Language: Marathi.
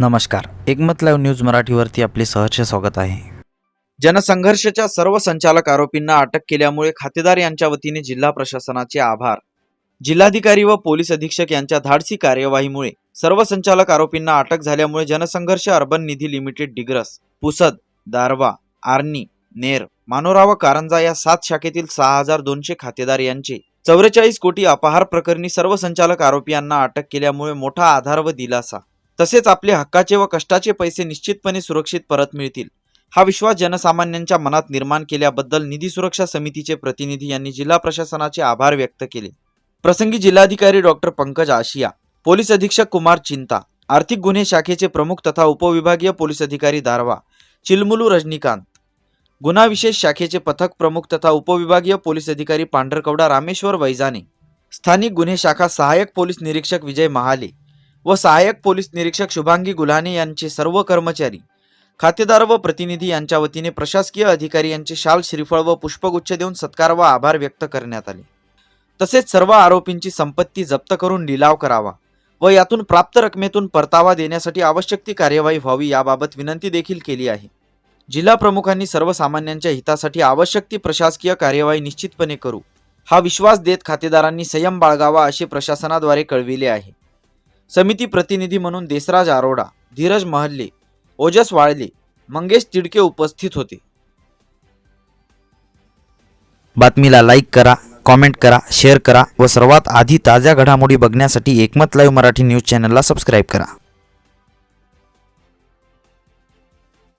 नमस्कार. एकमत लाईव्ह न्यूज मराठीवरती आपले सहर्ष स्वागत आहे. जनसंघर्षच्या सर्व संचालक आरोपींना अटक केल्यामुळे खातेदार यांच्या वतीने जिल्हा प्रशासनाचे आभार. जिल्हाधिकारी व पोलीस अधीक्षक यांच्या धाडसी कार्यवाहीमुळे सर्व संचालक आरोपींना अटक झाल्यामुळे जनसंघर्ष अर्बन निधी लिमिटेड डिग्रस पुसद दारवा आर्नी नेर मानोरा व कारंजा या सात शाखेतील सहा हजार दोनशे खातेदार यांचे चौवेचाळीस कोटी अपहार प्रकरणी सर्व संचालक आरोपी यांना अटक केल्यामुळे मोठा आधार व दिलासा तसेच आपले हक्काचे व कष्टाचे पैसे निश्चितपणे सुरक्षित परत मिळतील. हा विश्वास जनसामान्यांच्या मनात निर्माण केल्याबद्दल निधी सुरक्षा समितीचे प्रतिनिधी यांनी जिल्हा प्रशासनाचे आभार व्यक्त केले. प्रसंगी जिल्हाधिकारी डॉक्टर पंकज आशिया पोलीस अधीक्षक कुमार चिंता आर्थिक गुन्हे शाखेचे प्रमुख तथा उपविभागीय पोलीस अधिकारी दारवा चिलमुलू रजनीकांत गुन्हा विशेष शाखेचे पथक प्रमुख तथा उपविभागीय पोलीस अधिकारी पांढरकवडा रामेश्वर वैजाने स्थानिक गुन्हे शाखा सहाय्यक पोलीस निरीक्षक विजय महाले व सहाय्यक पोलीस निरीक्षक शुभांगी गुल्हाने यांचे सर्व कर्मचारी खातेदार व प्रतिनिधी यांच्या वतीने प्रशासकीय अधिकारी यांचे शाल श्रीफळ व पुष्पगुच्छ देऊन सत्कार व आभार व्यक्त करण्यात आले. तसेच सर्व आरोपींची संपत्ती जप्त करून लिलाव करावा व यातून प्राप्त रकमेतून परतावा देण्यासाठी आवश्यक ती कार्यवाही व्हावी याबाबत विनंती देखील केली आहे. जिल्हा प्रमुखांनी सर्वसामान्यांच्या हितासाठी आवश्यक ती प्रशासकीय कार्यवाही निश्चितपणे करू. हा विश्वास देत खातेदारांनी संयम बाळगावा असे प्रशासनाद्वारे कळविले आहे. समिती प्रतिनिधी म्हणून देसराज आरोडा धीरज महल्ले ओजस वाळले मंगेश तिडके उपस्थित होते. बातमीला लाईक करा कॉमेंट करा शेअर करा व सर्वात आधी ताज्या घडामोडी बघण्यासाठी एकमत लाईव्ह मराठी न्यूज चॅनलला सबस्क्राईब करा.